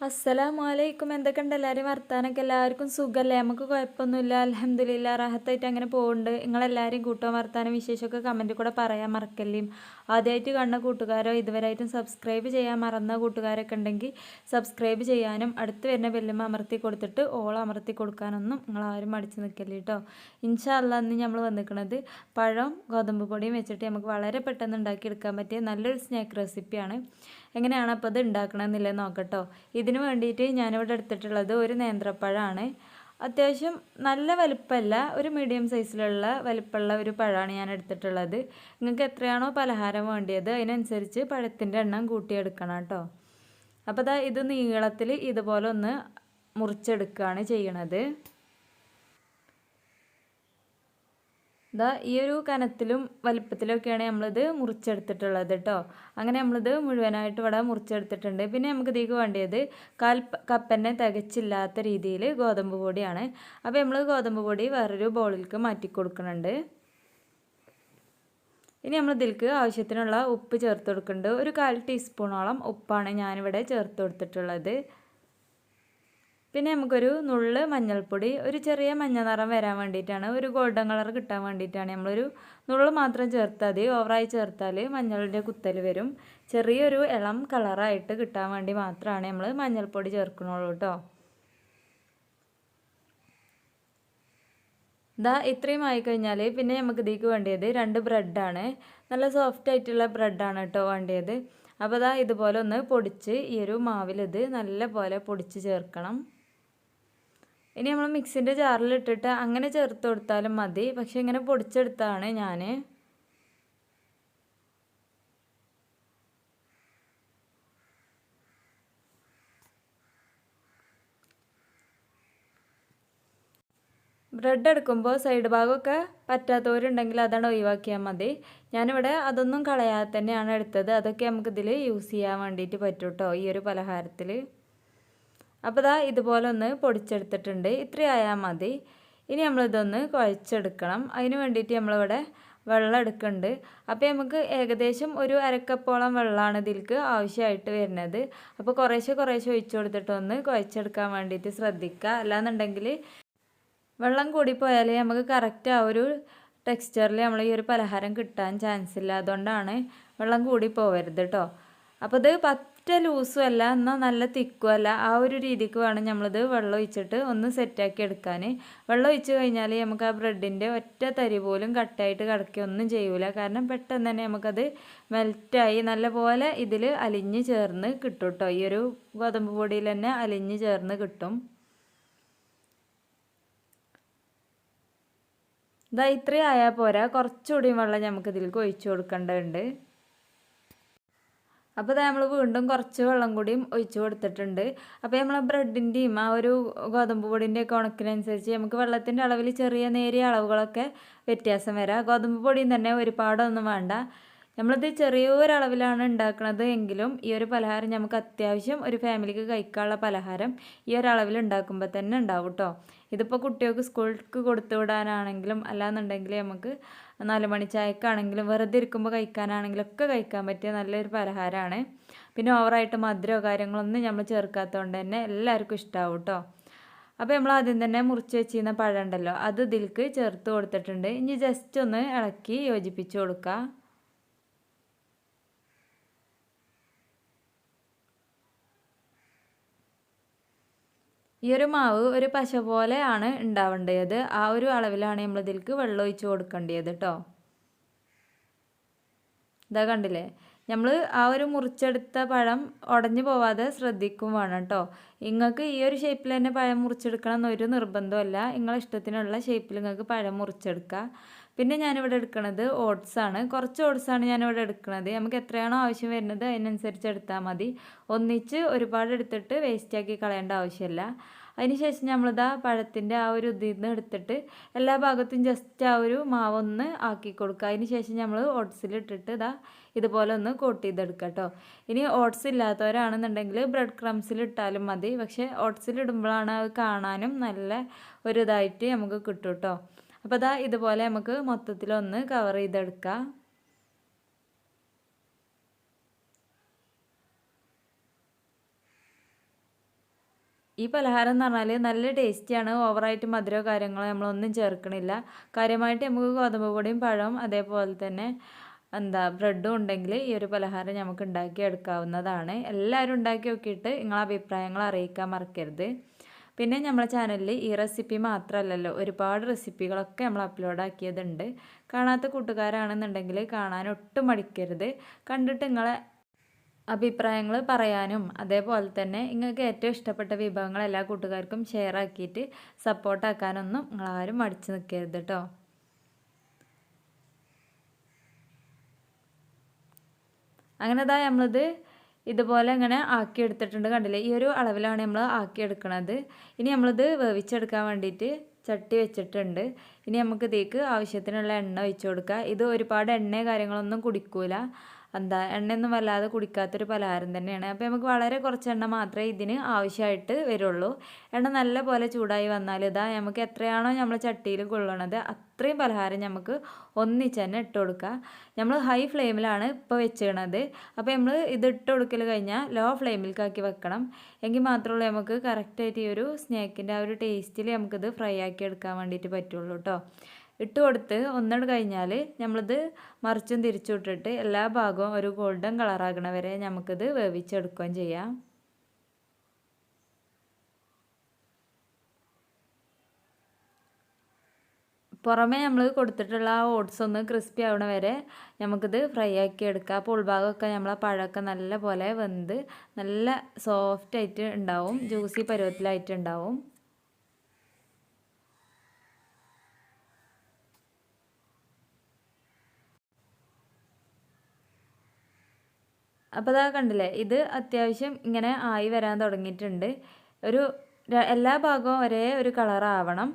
അസ്സലാമലൈക്കും. എന്തൊക്കെയുണ്ട്? എല്ലാവരും വർത്താനൊക്കെ എല്ലാവർക്കും സുഖമല്ലേ? നമുക്ക് കുഴപ്പമൊന്നുമില്ല. അലഹമ്മദില്ല റാഹത്തായിട്ട് അങ്ങനെ പോകുന്നുണ്ട് നിങ്ങളെല്ലാവരും കൂട്ടോ വർത്താനം വിശേഷമൊക്കെ കമന്റിൽ കൂടെ പറയാൻ മറക്കല്ലേ ആദ്യമായിട്ട് കണ്ട കൂട്ടുകാരോ ഇതുവരെയായിട്ടും സബ്സ്ക്രൈബ് ചെയ്യാൻ മറന്ന കൂട്ടുകാരൊക്കെ ഉണ്ടെങ്കിൽ സബ്സ്ക്രൈബ് ചെയ്യാനും അടുത്ത് വരുന്ന ബെല്ലുമ്മ അമർത്തി കൊടുത്തിട്ട് ഓൾ അമർത്തി കൊടുക്കാനൊന്നും നിങ്ങൾ ആരും അടിച്ചു നിൽക്കല്ലേ കേട്ടോ ഇൻഷാല്ല അന്ന് നമ്മൾ വന്നിരിക്കുന്നത് പഴം ഗോതമ്പ് പൊടിയും വെച്ചിട്ട് നമുക്ക് വളരെ പെട്ടെന്ന് ഉണ്ടാക്കിയെടുക്കാൻ പറ്റിയ നല്ലൊരു സ്നാക്ക് റെസിപ്പിയാണ് എങ്ങനെയാണ് അപ്പോൾ അത് ഉണ്ടാക്കണമെന്നില്ല നോക്കട്ടോ. ഇതിന് വേണ്ടിയിട്ട് ഞാനിവിടെ എടുത്തിട്ടുള്ളത് ഒരു നേന്ത്രപ്പഴമാണ് അത്യാവശ്യം നല്ല വലിപ്പമല്ല ഒരു മീഡിയം സൈസിലുള്ള വലിപ്പമുള്ള ഒരു പഴമാണ് ഞാൻ എടുത്തിട്ടുള്ളത്. നിങ്ങൾക്ക് എത്രയാണോ പലഹാരം വേണ്ടിയത് അതിനനുസരിച്ച് പഴത്തിന്റെ എണ്ണം കൂട്ടിയെടുക്കണം കേട്ടോ. അപ്പോൾ ഇതാ ഇത് നീളത്തിൽ ഇതുപോലെ ഒന്ന് മുറിച്ചെടുക്കുകയാണ് ചെയ്യണത്. ഇതാ ഈ ഒരു കനത്തിലും വലിപ്പത്തിലൊക്കെയാണ് നമ്മളിത് മുറിച്ചെടുത്തിട്ടുള്ളത് കേട്ടോ അങ്ങനെ നമ്മളിത് മുഴുവനായിട്ട് ഇവിടെ മുറിച്ചെടുത്തിട്ടുണ്ട്. പിന്നെ നമുക്ക് ഇതിലേക്ക് വേണ്ടിയത് കാൽ കപ്പന്നെ തികച്ചില്ലാത്ത രീതിയിൽ ഗോതമ്പ് പൊടിയാണ്. അപ്പോൾ നമ്മൾ ഗോതമ്പ് പൊടി വേറൊരു ബോളിലേക്ക് മാറ്റി കൊടുക്കുന്നുണ്ട്. ഇനി നമ്മൾ ഇതിലേക്ക് ആവശ്യത്തിനുള്ള ഉപ്പ് ചേർത്ത് കൊടുക്കുന്നുണ്ട്. ഒരു കാൽ ടീസ്പൂണോളം ഉപ്പാണ് ഞാനിവിടെ ചേർത്ത് കൊടുത്തിട്ടുള്ളത്. പിന്നെ നമുക്കൊരു നുള്ള് മഞ്ഞൾപ്പൊടി ഒരു ചെറിയ മഞ്ഞ നിറം വരാൻ വേണ്ടിയിട്ടാണ് ഒരു ഗോൾഡൻ കളർ കിട്ടാൻ വേണ്ടിയിട്ടാണ്. നമ്മളൊരു നുള്ള് മാത്രം ചേർത്താൽ മതി ഓവറായി ചേർത്താൽ മഞ്ഞളിന്റെ കുത്തൽ വരും. ചെറിയൊരു ഇളം കളറായിട്ട് കിട്ടാൻ വേണ്ടി മാത്രമാണ് നമ്മൾ മഞ്ഞൾപ്പൊടി ചേർക്കണുള്ളൂ കേട്ടോ ഇതാ ഇത്രയും ആയിക്കഴിഞ്ഞാൽ പിന്നെ നമുക്ക് ഇതിക്ക് വേണ്ടിയത് രണ്ട് ബ്രെഡാണ്. നല്ല സോഫ്റ്റ് ആയിട്ടുള്ള ബ്രെഡാണ് കേട്ടോ വേണ്ടിയത്. അപ്പോൾ ഇതാ ഇതുപോലെ ഒന്ന് പൊടിച്ച് ഈ ഒരു മാവിലിത് നല്ല പോലെ പൊടിച്ച് ചേർക്കണം. ഇനി നമ്മൾ മിക്സിന്റെ ജാറിലിട്ടിട്ട് അങ്ങനെ ചേർത്ത് കൊടുത്താലും മതി. പക്ഷെ ഇങ്ങനെ പൊടിച്ചെടുത്താണ് ഞാൻ ബ്രെഡ് എടുക്കുമ്പോൾ സൈഡ് ഭാഗമൊക്കെ പറ്റാത്തവരുണ്ടെങ്കിൽ അതാണ് ഒഴിവാക്കിയാൽ മതി. ഞാനിവിടെ അതൊന്നും കളയാതെ തന്നെയാണ് എടുത്തത്. അതൊക്കെ നമുക്കിതിൽ യൂസ് ചെയ്യാൻ വേണ്ടിയിട്ട് പറ്റൂട്ടോ ഈ ഒരു പലഹാരത്തിൽ അപ്പോൾ ഇതാ ഇതുപോലെ ഒന്ന് പൊടിച്ചെടുത്തിട്ടുണ്ട്. ഇത്രയായാൽ മതി. ഇനി നമ്മളിതൊന്ന് കുഴച്ചെടുക്കണം. അതിന് വേണ്ടിയിട്ട് നമ്മളിവിടെ വെള്ളം എടുക്കുന്നുണ്ട്. അപ്പോൾ നമുക്ക് ഏകദേശം ഒരു അരക്കപ്പോളം വെള്ളമാണ് ഇതിൽക്ക് ആവശ്യമായിട്ട് വരുന്നത്. അപ്പോൾ കുറേശ്ശെ കുറേശ്ശെ ഒഴിച്ചു കൊടുത്തിട്ട് ഒന്ന് കുഴച്ചെടുക്കാൻ വേണ്ടിയിട്ട് ശ്രദ്ധിക്കുക. അല്ലാന്നുണ്ടെങ്കിൽ വെള്ളം കൂടിപ്പോയാൽ നമുക്ക് കറക്റ്റ് ആ ഒരു ടെക്സ്ചറിൽ നമ്മൾ ഈ ഒരു പലഹാരം കിട്ടാൻ ചാൻസ് ഇല്ല. അതുകൊണ്ടാണ് വെള്ളം കൂടി പോവരുത് കേട്ടോ അപ്പോൾ ഇത് പത്ത് ഒറ്റ ലൂസും അല്ല എന്നാൽ നല്ല തിക്കും അല്ല ആ ഒരു രീതിക്ക് വേണം നമ്മളിത് വെള്ളം ഒഴിച്ചിട്ട് ഒന്ന് സെറ്റാക്കി എടുക്കാൻ വെള്ളം ഒഴിച്ച് കഴിഞ്ഞാൽ നമുക്ക് ആ ബ്രെഡിന്റെ ഒറ്റ തരി പോലും കട്ടായിട്ട് കിടക്കുകയൊന്നും ചെയ്യൂല. കാരണം പെട്ടെന്ന് തന്നെ നമുക്കത് മെൽറ്റായി നല്ലപോലെ ഇതിൽ അലിഞ്ഞ് ചേർന്ന് കിട്ടും കേട്ടോ ഈ ഒരു ഗോതമ്പ് പൊടിയിൽ തന്നെ അലിഞ്ഞ് ചേർന്ന് കിട്ടും. ഇതാ ഇത്രയും ആയാൽ പോരാ. കുറച്ചുകൂടി വെള്ളം നമുക്ക് ഇതിലേക്ക് ഒഴിച്ചു കൊടുക്കേണ്ടതുണ്ട്. അപ്പോൾ നമ്മൾ വീണ്ടും കുറച്ച് വെള്ളം കൂടിയും ഒഴിച്ചു കൊടുത്തിട്ടുണ്ട്. അപ്പോൾ നമ്മൾ ബ്രെഡിന്റെയും ആ ഒരു ഗോതമ്പ് പൊടിന്റെയൊക്കെ ഉണക്കിനനുസരിച്ച് നമുക്ക് വെള്ളത്തിന്റെ അളവിൽ ചെറിയ നേരിയ അളവുകളൊക്കെ വ്യത്യാസം വരാം. ഗോതമ്പ് പൊടിയും തന്നെ ഒരുപാടൊന്നും വേണ്ട. നമ്മളിത് ചെറിയൊരളവിലാണ് ഉണ്ടാക്കുന്നത് എങ്കിലും ഈ ഒരു പലഹാരം നമുക്ക് അത്യാവശ്യം ഒരു ഫാമിലിക്ക് കഴിക്കാനുള്ള പലഹാരം ഈ ഒരളവിൽ ഉണ്ടാക്കുമ്പോൾ തന്നെ ഉണ്ടാവും കേട്ടോ ഇതിപ്പോൾ കുട്ടികൾക്ക് സ്കൂൾക്ക് കൊടുത്തു വിടാനാണെങ്കിലും അല്ലാന്നുണ്ടെങ്കിൽ നമുക്ക് നാല് മണി ചായക്കാണെങ്കിലും വെറുതെ ഇരിക്കുമ്പോൾ കഴിക്കാനാണെങ്കിലും ഒക്കെ കഴിക്കാൻ പറ്റിയ നല്ലൊരു പലഹാരമാണ് പിന്നെ ഓവറായിട്ട് മധുരമോ കാര്യങ്ങളൊന്നും നമ്മൾ ചേർക്കാത്തതുകൊണ്ട് തന്നെ എല്ലാവർക്കും ഇഷ്ടമാവും കേട്ടോ അപ്പോൾ നമ്മൾ ആദ്യം തന്നെ മുറിച്ച് വെച്ചിരുന്ന പഴം ഉണ്ടല്ലോ അത് ഇതിലേക്ക് ചേർത്ത് കൊടുത്തിട്ടുണ്ട്. ഇനി ജസ്റ്റ് ഒന്ന് ഇളക്കി യോജിപ്പിച്ച് കൊടുക്കുക ഈ ഒരു മാവ് ഒരു പശ പോലെയാണ് ഉണ്ടാവേണ്ടത്. ആ ഒരു അളവിലാണ് നമ്മൾ ഇതിലേക്ക് വെള്ളം ഒഴിച്ച് കൊടുക്കേണ്ടത് കേട്ടോ ഇതാ കണ്ടില്ലേ? നമ്മൾ ആ ഒരു മുറിച്ചെടുത്ത പഴം ഉടഞ്ഞു പോവാതെ ശ്രദ്ധിക്കും വേണം കേട്ടോ നിങ്ങൾക്ക് ഈ ഒരു ഷേപ്പിൽ തന്നെ പഴം മുറിച്ചെടുക്കണം എന്നൊരു നിർബന്ധമല്ല നിങ്ങളെ ഇഷ്ടത്തിനുള്ള ഷേപ്പിൽ നിങ്ങൾക്ക് പഴം മുറിച്ചെടുക്കുക പിന്നെ ഞാനിവിടെ എടുക്കുന്നത് ഓട്സ് ആണ്. കുറച്ച് ഓട്സ് ആണ് ഞാനിവിടെ എടുക്കുന്നത് നമുക്ക് എത്രയാണോ ആവശ്യം വരുന്നത് അതിനനുസരിച്ച് എടുത്താൽ മതി. ഒന്നിച്ച് ഒരുപാട് എടുത്തിട്ട് വേസ്റ്റാക്കി കളയേണ്ട ആവശ്യമില്ല. അതിനുശേഷം നമ്മളിതാ പഴത്തിന്റെ ആ ഒരു ഇതിൽ നിന്ന് എടുത്തിട്ട് എല്ലാ ഭാഗത്തും ജസ്റ്റ് ആ ഒരു മാവൊന്ന് ആക്കി കൊടുക്കുക. അതിനുശേഷം നമ്മൾ ഓട്സിലിട്ടിട്ട് ഇതാ ഇതുപോലെ ഒന്ന് കോട്ട് ചെയ്തെടുക്കുക കേട്ടോ ഇനി ഓട്സ് ഇല്ലാത്തവരാണെന്നുണ്ടെങ്കിൽ ബ്രെഡ് ക്രംസിൽ ഇട്ടാലും മതി. പക്ഷേ ഓട്സിലിടുമ്പോഴാണ് അത് കാണാനും നല്ല ഒരു ഇതായിട്ട് നമുക്ക് കിട്ടും കേട്ടോ അപ്പോൾ അതാ ഇതുപോലെ നമുക്ക് മൊത്തത്തിലൊന്ന് കവർ ചെയ്തെടുക്കാം. ഈ പലഹാരം എന്ന് പറഞ്ഞാൽ നല്ല ടേസ്റ്റിയാണ് ഓവറായിട്ട് മധുരമോ കാര്യങ്ങളോ നമ്മളൊന്നും ചേർക്കണില്ല. കാര്യമായിട്ട് നമുക്ക് ഗോതമ്പ് പൊടിയും പഴവും അതേപോലെ തന്നെ എന്താ ബ്രെഡും ഉണ്ടെങ്കിൽ ഈ ഒരു പലഹാരം നമുക്ക് ഉണ്ടാക്കി എടുക്കാവുന്നതാണ് എല്ലാവരും ഉണ്ടാക്കി നോക്കിയിട്ട് നിങ്ങളെ അഭിപ്രായങ്ങൾ അറിയിക്കാൻ മറക്കരുത്. പിന്നെ നമ്മളെ ചാനലിൽ ഈ റെസിപ്പി മാത്രമല്ലല്ലോ ഒരുപാട് റെസിപ്പികളൊക്കെ നമ്മൾ അപ്ലോഡ് ആക്കിയതുണ്ട്. കാണാത്ത കൂട്ടുകാരാണെന്നുണ്ടെങ്കിൽ കാണാൻ ഒട്ടും മടിക്കരുത്. കണ്ടിട്ട് നിങ്ങളെ അഭിപ്രായങ്ങൾ പറയാനും അതേപോലെ തന്നെ നിങ്ങൾക്ക് ഏറ്റവും ഇഷ്ടപ്പെട്ട വിഭവങ്ങൾ എല്ലാ കൂട്ടുകാർക്കും ഷെയർ ആക്കിയിട്ട് സപ്പോർട്ടാക്കാനൊന്നും നിങ്ങളാരും മടിച്ചു നിൽക്കരുത് കേട്ടോ അങ്ങനെ ഇതാ നമ്മളിത് ഇതുപോലെ ഇങ്ങനെ ആക്കി എടുത്തിട്ടുണ്ട് കണ്ടില്ലേ? ഈ ഒരു അളവിലാണ് നമ്മൾ ആക്കി എടുക്കുന്നത് ഇനി നമ്മളിത് വേവിച്ചെടുക്കാൻ വേണ്ടിയിട്ട് ചട്ടി വെച്ചിട്ടുണ്ട്. ഇനി നമുക്ക് ഇതിലേക്ക് ആവശ്യത്തിനുള്ള എണ്ണ ഒഴിച്ചു കൊടുക്കുക. ഇത് ഒരുപാട് എണ്ണ കാര്യങ്ങളൊന്നും കുടിക്കൂല. എന്താ എണ്ണയൊന്നും വല്ലാതെ കുടിക്കാത്തൊരു പലഹാരം തന്നെയാണ്. അപ്പോൾ നമുക്ക് വളരെ കുറച്ച് എണ്ണ മാത്രമേ ഇതിന് ആവശ്യമായിട്ട് വരുള്ളൂ. എണ്ണ നല്ല പോലെ ചൂടായി വന്നാൽ ഇതാ നമുക്ക് എത്രയാണോ നമ്മൾ ചട്ടിയിൽ കൊള്ളണത് അത്രയും പലഹാരം നമുക്ക് ഒന്നിച്ച് തന്നെ ഇട്ട് കൊടുക്കുക നമ്മൾ ഹൈ ഫ്ലെയിമിലാണ് ഇപ്പോൾ വെച്ചിടണത് അപ്പോൾ നമ്മൾ ഇത് ഇട്ട് കൊടുക്കൽ കഴിഞ്ഞാൽ ലോ ഫ്ലെയിമിലേക്കാക്കി വെക്കണം. എങ്കിൽ മാത്രമേ നമുക്ക് കറക്റ്റായിട്ട് ഈ ഒരു സ്നാക്കിന്റെ ആ ഒരു ടേസ്റ്റിൽ നമുക്കിത് ഫ്രൈ ആക്കി എടുക്കാൻ വേണ്ടിയിട്ട് പറ്റുള്ളൂ കേട്ടോ ഇട്ട് കൊടുത്ത് ഒന്നിട്ട് കഴിഞ്ഞാൽ നമ്മളിത് മറിച്ചും തിരിച്ചും ഇട്ടിട്ട് എല്ലാ ഭാഗവും ഒരു ഗോൾഡൻ കളറാകണ വരെ നമുക്കിത് വേവിച്ചെടുക്കുകയും ചെയ്യാം. പുറമേ നമ്മൾ കൊടുത്തിട്ടുള്ള ആ ഓട്സ് ഒന്ന് ക്രിസ്പി ആവണ വരെ നമുക്കിത് ഫ്രൈ ആക്കി എടുക്കാം. അപ്പോൾ ഉൾഭാഗമൊക്കെ നമ്മളെ പഴമൊക്കെ നല്ല പോലെ വെന്ത് നല്ല സോഫ്റ്റായിട്ട് ഉണ്ടാവും. ജ്യൂസി പരുവത്തിലായിട്ട് അപ്പോൾ അതാ കണ്ടില്ലേ ഇത് അത്യാവശ്യം ഇങ്ങനെ ആയി വരാൻ തുടങ്ങിയിട്ടുണ്ട്. ഒരു എല്ലാ ഭാഗവും ഒരേ ഒരു കളറാവണം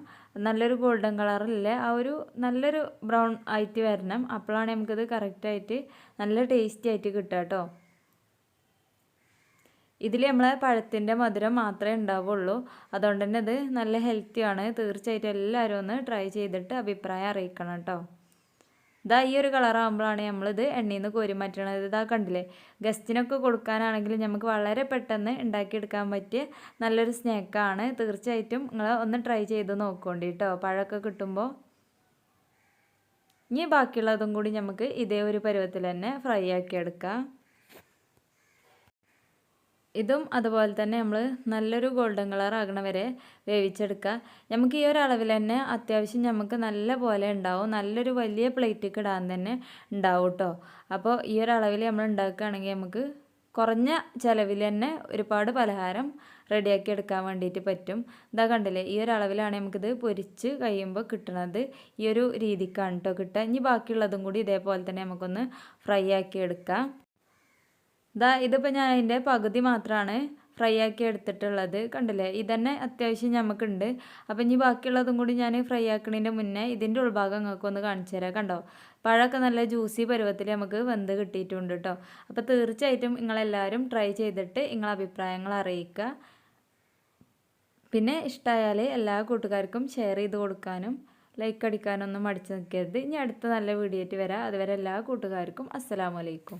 നല്ലൊരു ഗോൾഡൻ കളറില്ലേ ആ ഒരു നല്ലൊരു ബ്രൗൺ ആയിട്ട് വരണം. അപ്പോഴാണ് നമുക്കിത് കറക്റ്റായിട്ട് നല്ല ടേസ്റ്റി ആയിട്ട് കിട്ടുക കേട്ടോ. ഇതിൽ നമ്മളെ പഴത്തിന്റെ മധുരം മാത്രമേ ഉണ്ടാവുള്ളൂ. അതുകൊണ്ട് തന്നെ ഇത് നല്ല ഹെൽത്തിയാണ് തീർച്ചയായിട്ടും എല്ലാവരും ഒന്ന് ട്രൈ ചെയ്തിട്ട് അഭിപ്രായം അറിയിക്കണം കേട്ടോ. ഇതാ ഈ ഒരു കളറാകുമ്പോഴാണ് നമ്മളിത് എണ്ണയിൽ നിന്ന് കോരി മാറ്റണത്. ഇതാ കണ്ടില്ലേ? ഗസ്റ്റിനൊക്കെ കൊടുക്കാനാണെങ്കിൽ നമുക്ക് വളരെ പെട്ടെന്ന് ഉണ്ടാക്കിയെടുക്കാൻ പറ്റിയ നല്ലൊരു സ്നാക്കാണ് തീർച്ചയായിട്ടും നിങ്ങൾ ഒന്ന് ട്രൈ ചെയ്ത് നോക്കോണ്ടി കേട്ടോ പഴമൊക്കെ കിട്ടുമ്പോൾ ഇനി ബാക്കിയുള്ളതും കൂടി നമുക്ക് ഇതേ ഒരു പരുവത്തിൽ തന്നെ ഫ്രൈ ആക്കി എടുക്കാം ഇതും അതുപോലെ തന്നെ നമ്മൾ നല്ലൊരു ഗോൾഡൻ കളർ ആകണ വരെ വേവിച്ചെടുക്കുക നമുക്ക് ഈ ഒരു അളവിൽ തന്നെ അത്യാവശ്യം നമുക്ക് നല്ല പോലെ ഉണ്ടാവും. നല്ലൊരു വലിയ പ്ലേറ്റിക്ക് ഇടാൻ തന്നെ ഉണ്ടാവും കേട്ടോ അപ്പോൾ ഈ ഒരു അളവിൽ നമ്മൾ ഉണ്ടാക്കുകയാണെങ്കിൽ നമുക്ക് കുറഞ്ഞ ചിലവിൽ തന്നെ ഒരുപാട് പലഹാരം റെഡിയാക്കി എടുക്കാൻ വേണ്ടിയിട്ട് പറ്റും. ഇതാ കണ്ടില്ലേ ഈ ഒരു അളവിലാണ് നമുക്കിത് പൊരിച്ച് കഴിയുമ്പോൾ കിട്ടുന്നത് ഈ ഒരു രീതിക്കാണ് കേട്ടോ കിട്ടുക. ഇനി ബാക്കിയുള്ളതും കൂടി ഇതേപോലെ തന്നെ നമുക്കൊന്ന് ഫ്രൈ ആക്കി എടുക്കാം. ഇതാ ഇതിപ്പോൾ ഞാൻ അതിന്റെ പകുതി മാത്രമാണ് ഫ്രൈ ആക്കി എടുത്തിട്ടുള്ളത്. കണ്ടില്ലേ? ഇതന്നെ അത്യാവശ്യം നമുക്കുണ്ട് അപ്പം ഇനി ബാക്കിയുള്ളതും കൂടി ഞാൻ ഫ്രൈ ആക്കുന്നതിന്റെ മുന്നേ ഇതിന്റെ ഉൾഭാഗം നിങ്ങൾക്ക് ഒന്ന് കാണിച്ചു തരാം കണ്ടോ? പഴമൊക്കെ നല്ല ജ്യൂസി പരുവത്തിൽ നമുക്ക് വെന്ത് കിട്ടിയിട്ടുണ്ട് കേട്ടോ അപ്പോൾ തീർച്ചയായിട്ടും നിങ്ങളെല്ലാവരും ട്രൈ ചെയ്തിട്ട് നിങ്ങളെ അഭിപ്രായങ്ങൾ അറിയിക്കുക. പിന്നെ ഇഷ്ടമായാൽ എല്ലാ കൂട്ടുകാർക്കും ഷെയർ ചെയ്ത് കൊടുക്കാനും ലൈക്ക് അടിക്കാനൊന്നും മടിച്ചു നിൽക്കരുത്. ഇനി അടുത്ത നല്ല വീഡിയോ ആയിട്ട് വരാം. അതുവരെ എല്ലാ കൂട്ടുകാർക്കും അസ്സലാമലൈക്കും